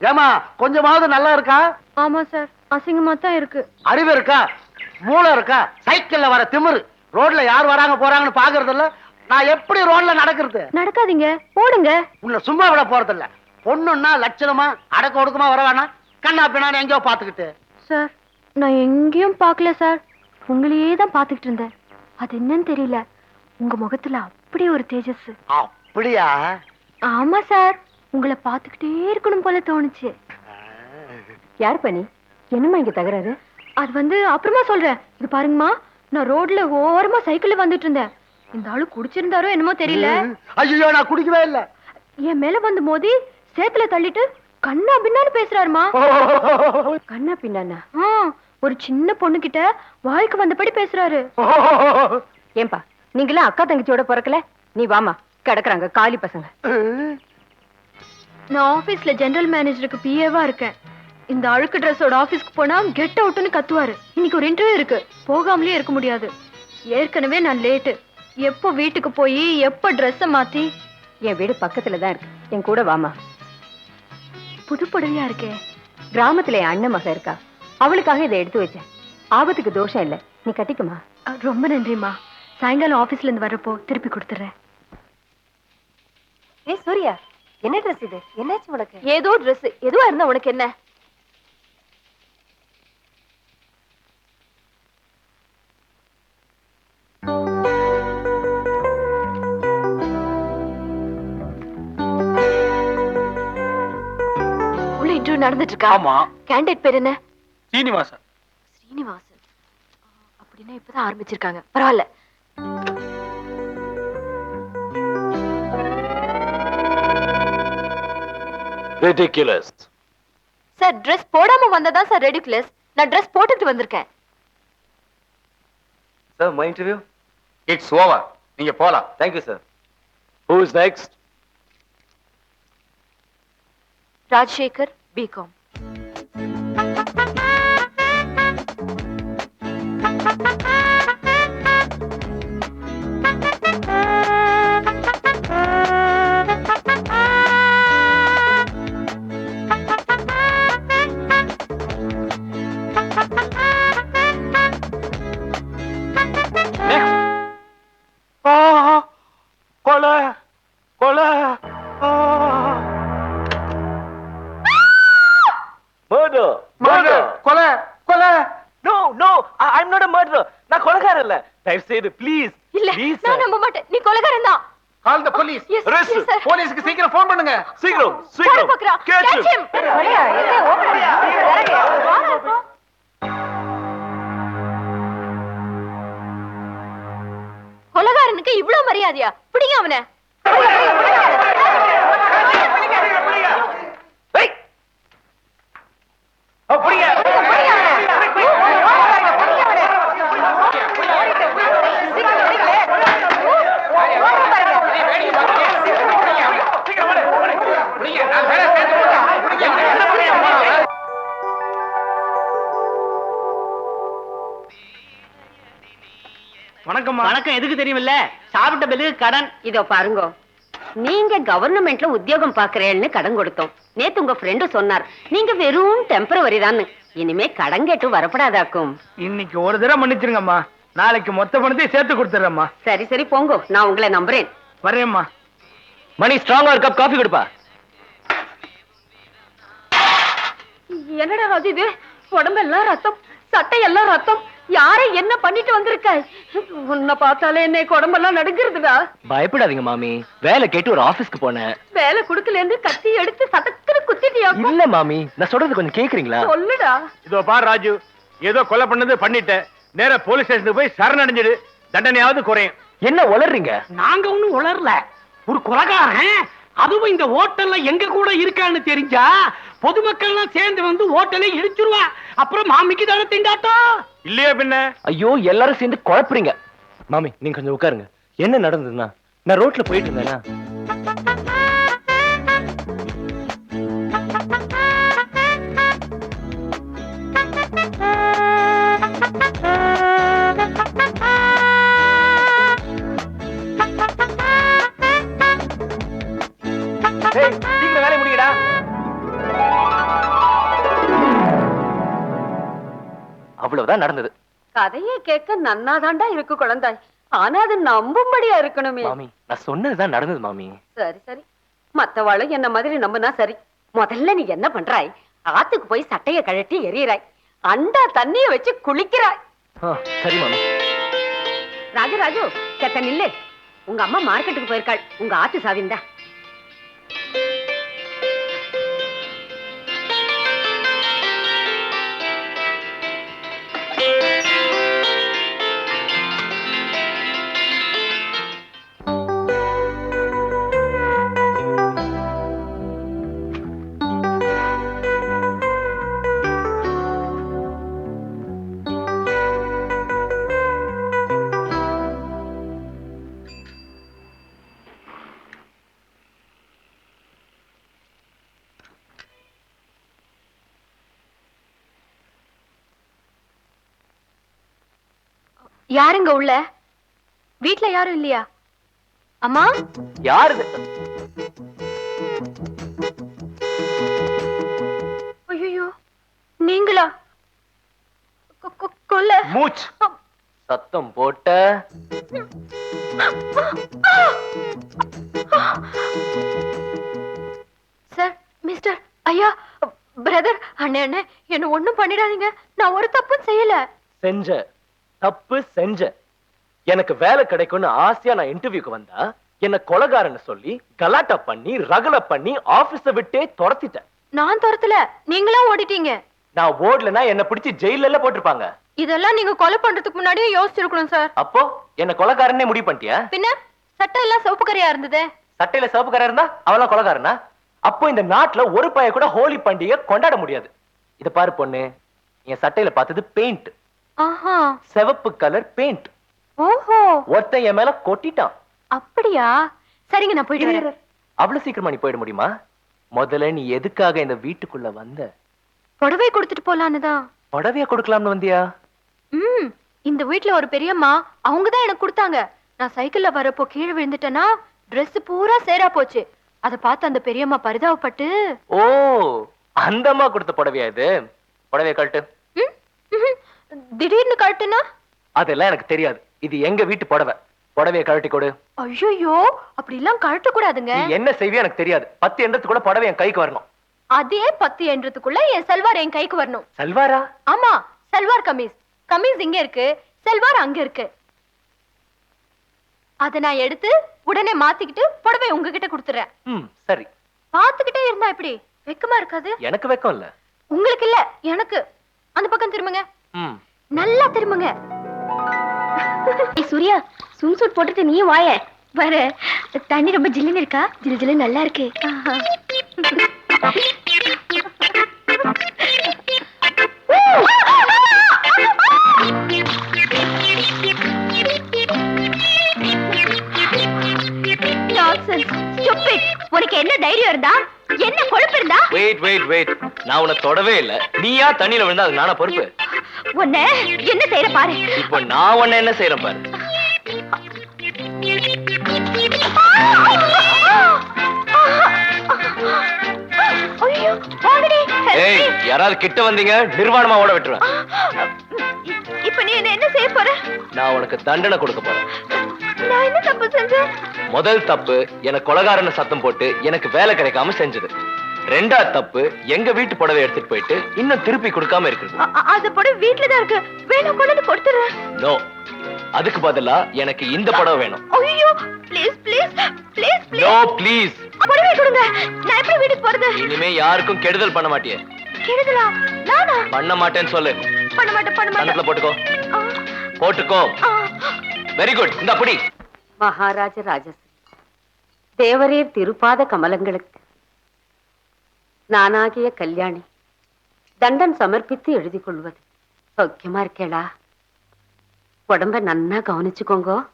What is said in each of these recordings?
ஏமா கொஞ்சமாவது நல்லா இருக்கா? ஆமா சார் அசிங்கமா தான் இருக்கு. அறிவு இருக்கா? மூளை இருக்கா? சைக்கிள்ல வர திமிரு. ரோட்ல யார் வராங்க போறாங்கன்னு பாக்குறது இல்ல நான் எப்படி ரோட்ல நடக்கிறது? நடக்காதீங்க. போடுங்க. உன்னை சும்மா விட போறது இல்ல பொண்ணுன்னா லட்சணமா அடக்க ஒடுக்கமா வர வேணாம். கண்ணா பின்னான்னு எங்கேயோ பாத்துக்கிட்டு சார் நான் எங்கேயும் பார்க்கல சார் உங்களையே தான் பார்த்துக்கிட்டு இருந்தேன். அது என்னன்னு தெரியல. உங்க முகத்துல அப்படி ஒரு தேஜஸ். அப்படியா? ஆமா சார் உங்களை பார்த்துக்கிட்டே இருக்கணும் போல தோணுச்சு. யார் பண்ணி என்னம்மா இங்க தகராறு? அது வந்து அப்புறமா சொல்றேன். இது பாருங்கம்மா நான் ரோட்ல ஓரமா சைக்கிள்ல வந்துட்டு இருந்தேன். இந்த ஆளு குடிச்சிருந்தாரோ என்னமோ தெரியல. ஐயோ நான் குடிக்கவே இல்ல. என் மேல வந்து மோதி சேத்துல தள்ளிட்டு கண்ணா பின்னான்னு பேசுறாருமா. கண்ணா பின்னானா? ஒரு சின்ன பொண்ணு கிட்ட வாய்க்கு வந்தபடி பேசுறாரு. ஏன்பா நீங்களாம் அக்கா தங்கச்சியோட பிறக்கல? நீ வாமா கிடக்குறாங்க காலி பசங்க. நான் ஆபீஸ்ல ஜெனரல் மேனேஜருக்கு பிஏவா இருக்கேன். இந்த அழுக்கு ட்ரெஸ்ஸோட ஆபீஸ்க்கு போனா கெட் அவுட்னு கத்துவாரு. இன்னைக்கு ஒரு இன்டர்வியூ இருக்கு. போகாமலே இருக்க முடியாது. ஏற்கனவே நான் லேட்டு எப்போ வீட்டுக்கு போய் எப்போ ட்ரெஸ்ஸை மாத்தி? என் வீடு பக்கத்துல தான் இருக்கு. என் கூட வாமா. புது புடவையா இருக்கே. கிராமத்துல என் அண்ணன் மக இருக்கா. அவளுக்காக இதை எடுத்து வச்சேன். ஆபத்துக்கு தோஷம் இல்ல. நீ கட்டிக்குமா? ரொம்ப நன்றிம்மா. சாயங்காலம் ஆபீஸ்ல இருந்து வரப்போ திருப்பி கொடுத்துறேன் ஏய் சூர்யா. என்ன ட்ரெஸ் இது? என்னாச்சு உனக்கு? ஏதோ Dress. எதுவா இருந்தா உனக்கு என்ன? உள்ள இன்டர்வியூ நடந்துட்டு இருக்கா ஆமா. கேண்டிடேட் பேர் என்ன? சீனிவாசன். ஸ்ரீனிவாசன் ஆ, அப்படின்னா இப்பதான் ஆரம்பிச்சிருக்காங்க. பரவாயில்ல. Ridiculous சார் Dress போடாம வந்ததா சார் ரெடிகுலஸ் நான் Dress போட்டுட்டு வந்திருக்கேன் sir my interview it's over நீங்க போலாம் thank you sir who is next Rajasekhar BCom கொலை கொலை. murder murder. கொலை கொலை. No no I, i'm not a murderer. நான் கொலைகாரன் இல்ல தயவு செய்து ப்ளீஸ் இல்ல ப்ளீஸ் நான் நம்ப மாட்டேன். நீ கொலைகாரன் தான். Call the police. போலீஸ்க்கு சீக்கிரம் ஃபோன் பண்ணுங்க. சீக்கிரம் சீக்கிரம். catch Catch him. him. வாடா. இவ்வளவு மரியாதையா? பிடிங்க அவனை. வணக்கம். எதுக்கு தெரியுமில்ல? சாப்பிட்ட பில்லுக்கு கடன். இதோ பாருங்க. நீங்க கவர்மெண்ட்ல உத்தியோகம் பாக்குறேன்னு கடன் கொடுத்தோம். நேத்து உங்க ஃப்ரெண்டு சொன்னார். நீங்க வெறும் டெம்பரவரி தான் இனிமே கடன் கேட்டு வரப்படாதாக்கும். இன்னைக்கு ஒரு தடவை மன்னிச்சிருங்கம்மா. நாளைக்கு மொத்த பணத்தையும் சேர்த்து கொடுத்துறேம்மா. சரி சரி போங்க. நான் உங்களை நம்புறேன். வரேம்மா மணி ஸ்ட்ராங்கா ஒரு கப் காஃபி கொடுப்பா. என்னடா ராஜு இது? உடம்பெல்லாம் ரத்தம் சட்டையெல்லாம் ரத்தம். யாரை என்ன பண்ணிட்டு வந்திருக்க? உன்னை பார்த்தாலே என்ன உடம்பெல்லாம் நடுங்குறதுடா. பயப்படாதீங்க மாமி. வேலை கேட்டு ஒரு ஆபீஸ்க்கு போனேன். வேலை குடுக்கல இருந்து கத்தி எடுத்து சதக்குன்னு குத்திட்டியா? இல்ல மாமி. நான் சொல்றது கொஞ்சம் கேக்குறீங்களா? சொல்லுடா. இதோ பார் ராஜு. ஏதோ கொலை பண்ணது பண்ணிட்ட நேரா போலீஸ் ஸ்டேஷனுக்கு போய் சரணடைஞ்சிடு. தண்டனையாவது குறையும். என்ன உளறீங்க? நாங்க ஒண்ணும் உளரல ஒரு கொலகாரன் அதுவும் இந்த ஹோட்டல்ல எங்க கூட இருக்கான்னு தெரிஞ்சா பொதுமக்கள்லாம் சேர்ந்து வந்து ஹோட்டலை இடிச்சிருவா. அப்புறம் மாமிக்கு தானே திண்டாட்டம்? இல்லையா பின்ன? ஐயோ எல்லாரும் சேர்ந்து குழப்புறீங்க. மாமி நீங்க கொஞ்சம் உட்காருங்க. என்ன நடந்ததுன்னா நான் ரோட்ல போயிட்டு இருந்தேன்னா கதையை கேட்க நன்னாதாண்டா இருக்கு குழந்தாய் ஆனா அது நம்பும்படியா இருக்கணுமே. மாமி நான் சொன்னதுதான் நடந்தது மாமி. சரி சரி. மத்தவாளும் என்ன மாதிரி நம்பினா சரி. முதல்ல நீ என்ன பண்றாய்? ஆத்துக்கு போய் சட்டைய கழட்டி எறியறாய். அண்டா தண்ணிய வச்சு குளிக்கிறாய். ஆ, சரி மாமி. ராஜராஜு செத்த நில்லு. உங்க அம்மா மார்க்கெட்டுக்கு போயிருக்காள். உங்க ஆத்து சாவிந்தா. யாருங்க உள்ள? வீட்ல யாரும் இல்லையா? அம்மா? யார்? ஐயோ நீங்களா? கொல்ல. மூச் சத்தம் போட்ட. சார் மிஸ்டர் ஐயா பிரதர் அண்ணே அண்ணே என்ன ஒண்ணும் பண்ணிடாதீங்க. நான் ஒரு தப்பும் செய்யல. செஞ்ச தப்பு செஞ்ச எனக்கு வேலை கிடைக்கும்னு ஆசையா நான் இன்டர்வியூக்கு வந்தா என்ன கொலகாரன்னு சொல்லி கலாட்டா பண்ணி ரகல பண்ணி ஆபீஸ விட்டே துரத்திட்டேன். நான் துரத்தல. நீங்களா ஓடிட்டீங்க. நான் ஓடலனா என்ன பிடிச்சு ஜெயில எல்லாம் போட்டிருப்பாங்க. இதெல்லாம் நீங்க கொலை பண்றதுக்கு முன்னாடியே யோசிச்சிருக்கணும் சார் அப்போ என்ன கொலகாரனே முடிவு பண்ணிட்டியா? பின்ன? சட்டை எல்லாம் சிவப்பு கரையா இருந்ததே? சட்டையில சிவப்புக்காரன் இருந்தா அவெல்லாம் கொலகாரனா? அப்போ இந்த நாட்டுல ஒரு பைய கூட ஹோலி பண்டிகை கொண்டாட முடியாது. இத பாரு பொண்ணு. என் சட்டையில பார்த்தது பெயிண்ட் சிவப்பு கலர் பெயிண்ட் ஓஹோ. ஒருத்தன் என் மேல கொட்டிட்டான். அப்படியா? சரிங்க நான் போயிட்டு வரேன். அவ்வளவு சீக்கிரமா நீ போயிட முடியுமா? முதல்ல நீ எதுக்காக இந்த வீட்டுக்குள்ள வந்த? புடவை கொடுத்துட்டு போலான்னு தான். புடவைய கொடுக்கலாம்னு வந்தியா? ம் இந்த வீட்ல ஒரு பெரியம்மா அவங்க தான் எனக்கு கொடுத்தாங்க. நான் சைக்கிள்ல வரப்போ கீழே விழுந்துட்டேனா Dress பூரா சேரா போச்சு. அத பார்த்து அந்த பெரியம்மா பரிதாபப்பட்டு ஓ அந்தம்மா கொடுத்த புடவையா இது? புடவைய கழட்டு. திடீர்னு கழட்டுனா? அதெல்லாம் எனக்கு தெரியாது. இது எங்க வீட்டு புடவை. புடவைய கழட்டி கொடு. ஐயோ அப்படி எல்லாம் கழட்ட கூடாதுங்க என்ன செய்வியோ எனக்கு தெரியாது. பத்து எண்ணத்துக்கு கூட புடவை என் கைக்கு வரணும். அதே பத்து என்றதுக்குள்ள என் செல்வார் என் கைக்கு வரணும். சல்வாரா? ஆமா சல்வார் கமீஸ். கமீஸ் இங்க இருக்கு. செல்வார் அங்க இருக்கு. அத நான் எடுத்து உடனே மாத்திக்கிட்டு புடவை உங்ககிட்ட கொடுத்துறேன். ம் சரி. பாத்துக்கிட்டே இருந்தா எப்படி? வெக்கமா இருக்காது? எனக்கு வெக்கம் இல்ல. உங்களுக்கு இல்ல எனக்கு. அந்த பக்கம் திரும்புங்க. நல்லா திரும்புங்க. சூர்யா ஸ்விம் சூட் போட்டுட்டு நீயும் வாய. வர தண்ணி ரொம்ப ஜில்லுன்னு இருக்கா? ஜிலு ஜில்லு நல்லா இருக்கு. உனக்கு என்ன தைரியம் இருந்தா? என்ன கொழுப்பு இருந்தா? வெயிட் வெயிட் வெயிட் நான் உன்னை தொடவே இல்ல. நீயா தண்ணியில விழுந்தா அது நானா பொறுப்பு? உன்ன என்ன செய்யற பாரு. இப்போ நான் உன்னை என்ன செய்யறேன் பாரு. ஏய் யாராவது கிட்ட வந்தீங்க நிர்வாணமா ஓட விட்டுருவேன். இப்ப நீ என்ன என்ன செய்ய போற? நான் உனக்கு தண்டனை கொடுக்க போறேன். நான் என்ன தப்பு செஞ்சேன்? முதல் தப்பு எனக்கு கொலகாரன சத்தம் போட்டு எனக்கு வேலை கிடைக்காம செஞ்சது. ரெண்டாவது தப்பு எங்க வீட்டு புடவை எடுத்துட்டு போயிட்டு இன்னும் திருப்பி கொடுக்காம அ- அது போட வீட்ல தான் இருக்கு. வேணும் கொண்டு வந்து கொடுத்துறேன் நோ அதுக்கு பதிலா எனக்கு இந்த புடவை வேணும். ஐயோ please please please no please புடவை கொடுங்க. நான் எப்படி வீட்டுக்கு போறது? இனிமே யாருக்கும் கெடுதல் பண்ண மாட்டியே. கெடுதலா? நானா? பண்ண மாட்டேன்னு சொல்லு. பண்ண மாட்டேன் பண்ண மாட்டேன். போட்டுக்கோ. போட்டுக்கோ. வெரி குட் இந்த அப்படி மகாராஜ ராஜஸ்ரீ தேவரீர் திருப்பாத கமலங்களுக்கு நானாகிய கல்யாணி. தண்டன் சமர்ப்பித்து எழுதி கொள்வது. சௌக்கியமா இருக்கேளா? உடம்ப நன்னா கவனிச்சுக்கோங்க.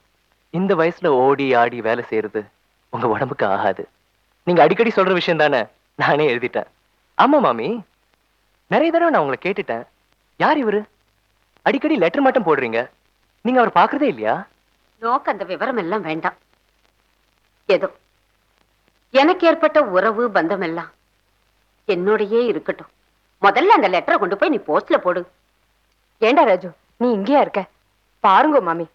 இந்த வயசுல ஓடி ஆடி வேலை செய்யறது உங்க உடம்புக்கு ஆகாது. நீங்க அடிக்கடி சொல்ற விஷயம் தானே? நானே எழுதிட்டேன். ஆமா மாமி. நிறைய தடவை நான் உங்களை கேட்டுட்டேன். யார் இவரு? அடிக்கடி லெட்டர் மட்டும் போடுறீங்க. நீங்க அவர் பாக்குறதே இல்லையா? நோக்கு அந்த விவரம் எல்லாம் வேண்டாம். ஏதோ. எனக்கு ஏற்பட்ட உறவு பந்தம் எல்லாம் என்னோடயே இருக்கட்டும். முதல்ல அந்த லெட்டரை கொண்டு போய் நீ போஸ்ட்ல போடு. ஏண்டா ராஜு நீ இங்கேயா இருக்க? பாருங்க மாமி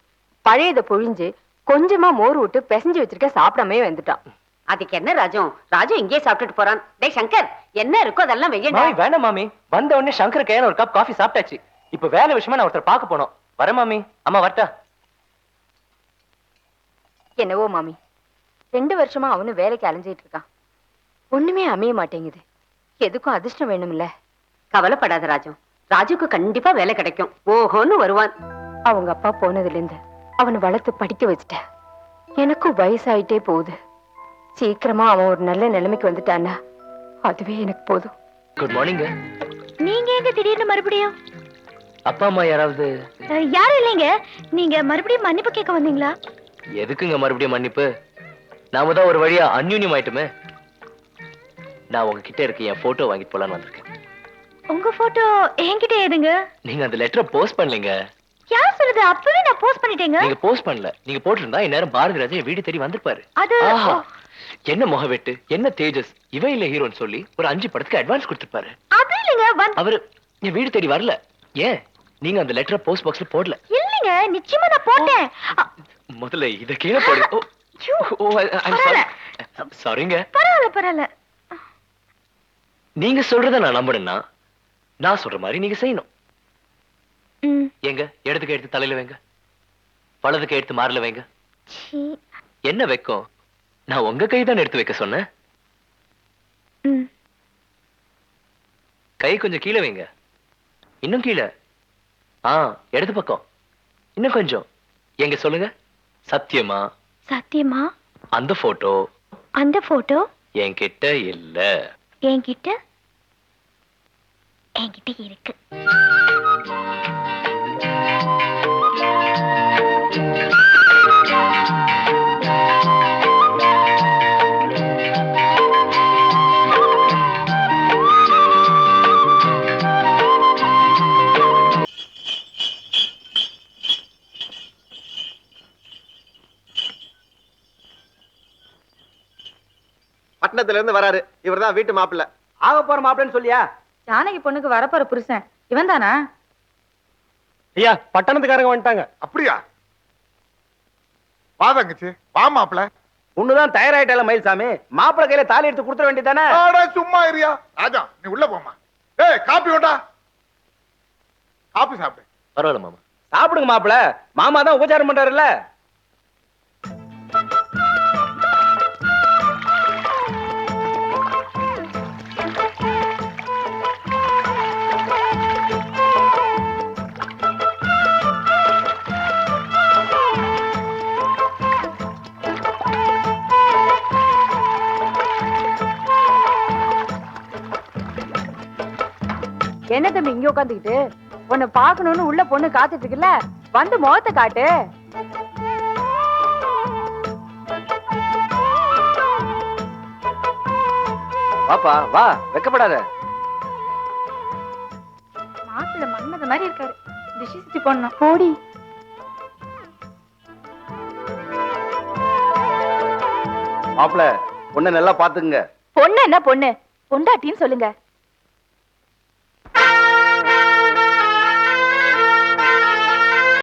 பழையத பொழிஞ்சு கொஞ்சமா மோர் விட்டு பிசைஞ்சு வச்சிருக்க சாப்பிடாமே வந்துட்டான். அதுக்கு என்ன ராஜு? ராஜு இங்கேயே சாப்பிட்டுட்டு போறான். டேய் சங்கர் என்ன இருக்கோ அதெல்லாம் வெய்யண்டா மாமி வேணாம் மாமி. வந்த உடனே சங்கர் கையால ஒரு கப் காஃபி சாப்பிட்டாச்சு. இப்ப வேலை விஷயமா நான் ஒருத்தர் பார்க்க போனோம். வர மாமி. அம்மா வரட்டா? என்னவோ மாமி ரெண்டு வருஷமா அவனு வேலைக்கு அலைஞ்சிட்டு இருக்கான். ஒண்ணுமே அமைய மாட்டேங்குது. எதுக்கும் அதிர்ஷ்டம் வேணும்ல? கவலைப்படாத ராஜு. ராஜுக்கு கண்டிப்பா வேலை கிடைக்கும். ஓஹோன்னு வருவான். அவங்க அப்பா போனதுல இருந்து அவனை வளர்த்து படிக்க வச்சுட்டேன் எனக்கும் வயசாயிட்டே போகுது. சீக்கிரமா அவன் ஒரு நல்ல நிலைமைக்கு வந்துட்டான்னா அதுவே எனக்கு போதும். குட் மார்னிங் நீங்க எங்க திடீர்னு மறுபடியும்? அப்பா அம்மா யாராவது? யாரும் இல்லைங்க. நீங்க மறுபடியும் மன்னிப்பு கேட்க வந்தீங்களா? எதுக்குங்க மறுபடியும் மன்னிப்பு? நாம தான் ஒரு வழியா அந்யூன்யம் ஆயிட்டுமே. நான் உங்ககிட்ட இருக்க என் போட்டோ வாங்கிட்டு போலான்னு வந்திருக்கேன். உங்க போட்டோ என்கிட்ட ஏதுங்க நீங்க அந்த லெட்டரை போஸ்ட் பண்ணலீங்க. யார் சொல்லுது? அப்பவே நான் போஸ்ட் பண்ணிட்டேங்க. நீங்க போஸ்ட் பண்ணல. நீங்க போட்டிருந்தா இந்நேரம் பாரதி ராஜா என் வீடு தேடி வந்திருப்பாரு. அது என்ன முகவெட்டு? என்ன தேஜஸ்? இவன் இல்ல ஹீரோன்னு சொல்லி ஒரு அஞ்சு படத்துக்கு அட்வான்ஸ் கொடுத்திருப்பாரு. அது இல்லைங்க. அவரு என் வீடு தேடி வரல. ஏன்? நீங்க அந்த லெட்டரை போஸ்ட் பாக்ஸ்ல போடல. இல்லைங்க. நிச்சயமா நான் போட்டேன். முதல்ல இத கீழே போடு. ஓ, ஐம் சாரி சாரிங்க பரவாயில்ல பரவாயில்ல. நீங்க சொல்றத நான் நம்பணும்னா நான் சொல்ற மாதிரி நீங்க செய்யணும். எங்க இடத்துக்கு எடுத்து தலையில வைங்க. வலதுக்கு எடுத்து மாறல வைங்க. என்ன வைக்கும்? நான் உங்க கை தான் எடுத்து வைக்க சொன்னேன். கை கொஞ்சம் கீழே வைங்க. இன்னும் கீழே. ஆ இடது பக்கம். இன்னும் கொஞ்சம். எங்க சொல்லுங்க. சத்தியமா? சத்தியமா? அந்த போட்டோ அந்த போட்டோ என்கிட்ட இல்ல. என்கிட்ட என்கிட்ட இருக்கு. பட்டணத்துல இருந்து வராரு. இவர்தான் வீட்டு மாப்பிள்ளை. ஆக போற மாப்பிள்ளைன்னு சொல்லியா? ஜானகி பொண்ணுக்கு வரப்போற புருஷன். இவன் தானா? ஐயா பட்டணத்துக்காரங்க வந்துட்டாங்க. அப்படியா? வா தங்கச்சி வா மாப்பிள ஒண்ணுதான் தயாராயிட்டால மயில்சாமி. மாப்பிள்ளை கையில தாலி எடுத்து கொடுத்துட வேண்டியதானே சும்மா இருயா ராஜா நீ உள்ள போமா ஏய் காப்பி வேண்டா காப்பி சாப்பிடு. பரவாயில்ல மாமா. சாப்பிடுங்க மாப்பிள்ள. மாமா தான் உபச்சாரம் பண்றாருல்ல. இங்க உட்காந்துக்கிட்டு உன்னை பாக்கணும்னு உள்ள பொண்ணு காத்துட்டு இருக்குல்ல வந்து முகத்தை காட்டு. வாப்பா வா வெக்கப்படாத. மாப்பிள்ள மன்மத மாதிரி இருக்காரு. திஷி சுத்தி பண்ணணும் போடி. மாப்பிள்ள பொண்ணை நல்லா பாத்துக்குங்க பொண்ணு என்ன பொண்ணு? பொண்டாட்டின்னு சொல்லுங்க.